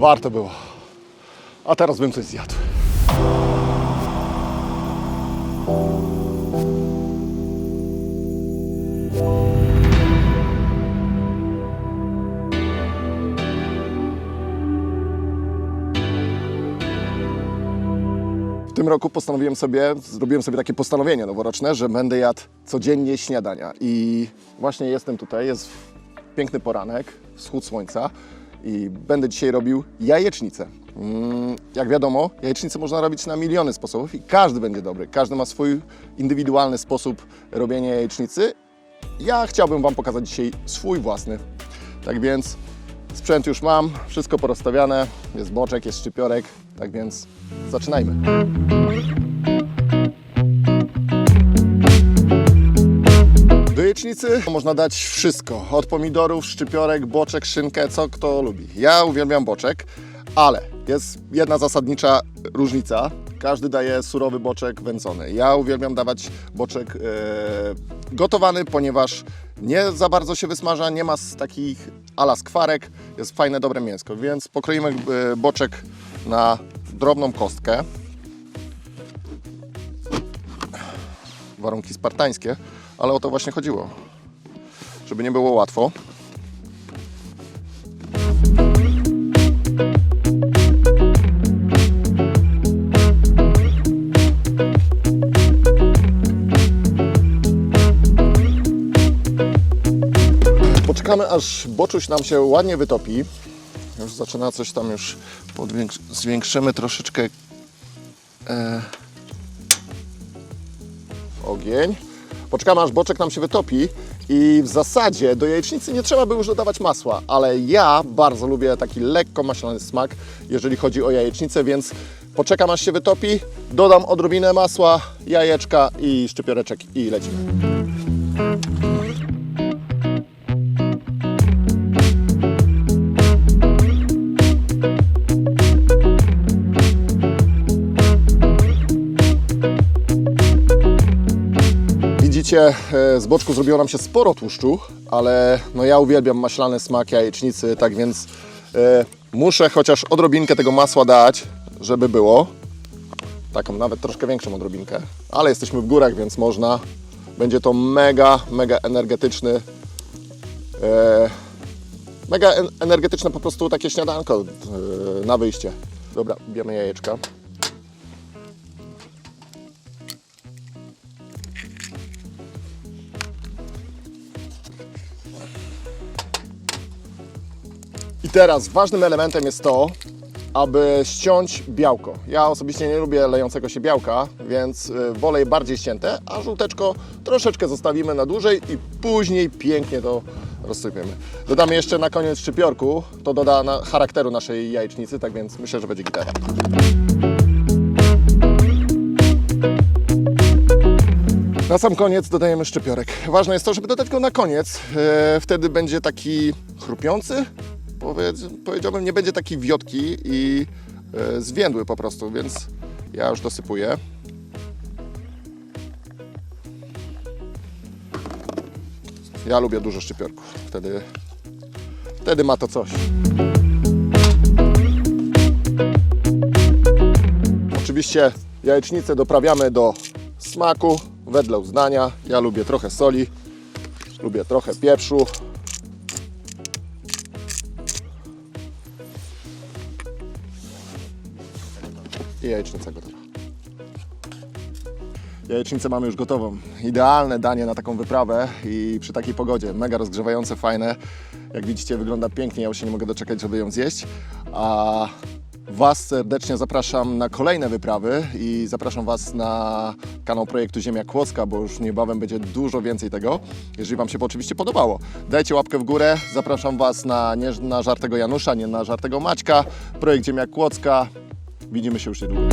Warto było. A teraz bym coś zjadł. W tym roku postanowiłem sobie, zrobiłem sobie takie postanowienie noworoczne, że będę jadł codziennie śniadania. I właśnie jestem tutaj, jest piękny poranek, wschód słońca i będę dzisiaj robił jajecznicę. Mm, Jak wiadomo, jajecznicę można robić na miliony sposobów i każdy będzie dobry. Każdy ma swój indywidualny sposób robienia jajecznicy. Ja chciałbym Wam pokazać dzisiaj swój własny. Tak więc sprzęt już mam, wszystko porozstawiane, jest boczek, jest szczypiorek, tak więc zaczynajmy. Można dać wszystko, od pomidorów, szczypiorek, boczek, szynkę, co kto lubi. Ja uwielbiam boczek, ale jest jedna zasadnicza różnica. Każdy daje surowy boczek wędzony. Ja uwielbiam dawać boczek e, gotowany, ponieważ nie za bardzo się wysmaża, nie ma takich ala skwarek, jest fajne, dobre mięsko, więc pokroimy e, boczek na drobną kostkę. Warunki spartańskie, ale o to właśnie chodziło. Żeby nie było łatwo. Poczekamy aż boczuś nam się ładnie wytopi. Już zaczyna coś tam już zwiększymy troszeczkę e, ogień. Poczekamy aż boczek nam się wytopi i w zasadzie do jajecznicy nie trzeba by już dodawać masła, ale ja bardzo lubię taki lekko maślany smak, jeżeli chodzi o jajecznicę, więc poczekam aż się wytopi, dodam odrobinę masła, jajeczka i szczypioreczek i lecimy. E, z boczku zrobiło nam się sporo tłuszczu, ale no ja uwielbiam maślany smak jajecznicy, tak więc e, muszę chociaż odrobinkę tego masła dać, żeby było. Taką nawet troszkę większą odrobinkę, ale jesteśmy w górach, więc można. Będzie to mega, mega energetyczny, e, mega en- energetyczne po prostu takie śniadanko na wyjście. Dobra, bierzemy jajeczka. I teraz ważnym elementem jest to, aby ściąć białko. Ja osobiście nie lubię lejącego się białka, więc y, wolę je bardziej ścięte, a żółteczko troszeczkę zostawimy na dłużej i później pięknie to rozsypiemy. Dodamy jeszcze na koniec szczypiorku, to doda na charakteru naszej jajecznicy, tak więc myślę, że będzie gitara. Na sam koniec dodajemy szczypiorek. Ważne jest to, żeby dodać go na koniec. E, wtedy będzie taki chrupiący. Powiedz, powiedziałbym, nie będzie taki wiotki i e, zwiędły po prostu, więc ja już dosypuję. Ja lubię dużo szczypiorków. Wtedy, wtedy ma to coś. Oczywiście jajecznicę doprawiamy do smaku, wedle uznania. Ja lubię trochę soli, lubię trochę pieprzu. I jajecznica gotowa. Jajecznicę mamy już gotową. Idealne danie na taką wyprawę i przy takiej pogodzie. Mega rozgrzewające, fajne. Jak widzicie, wygląda pięknie. Ja już się nie mogę doczekać, żeby ją zjeść. A Was serdecznie zapraszam na kolejne wyprawy i zapraszam Was na kanał projektu Ziemia Kłodzka, bo już niebawem będzie dużo więcej tego. Jeżeli Wam się oczywiście podobało, dajcie łapkę w górę. Zapraszam Was na, nie na żartego Janusza, nie na żartego Maćka. Projekt Ziemia Kłodzka. Widzimy się już niedługo.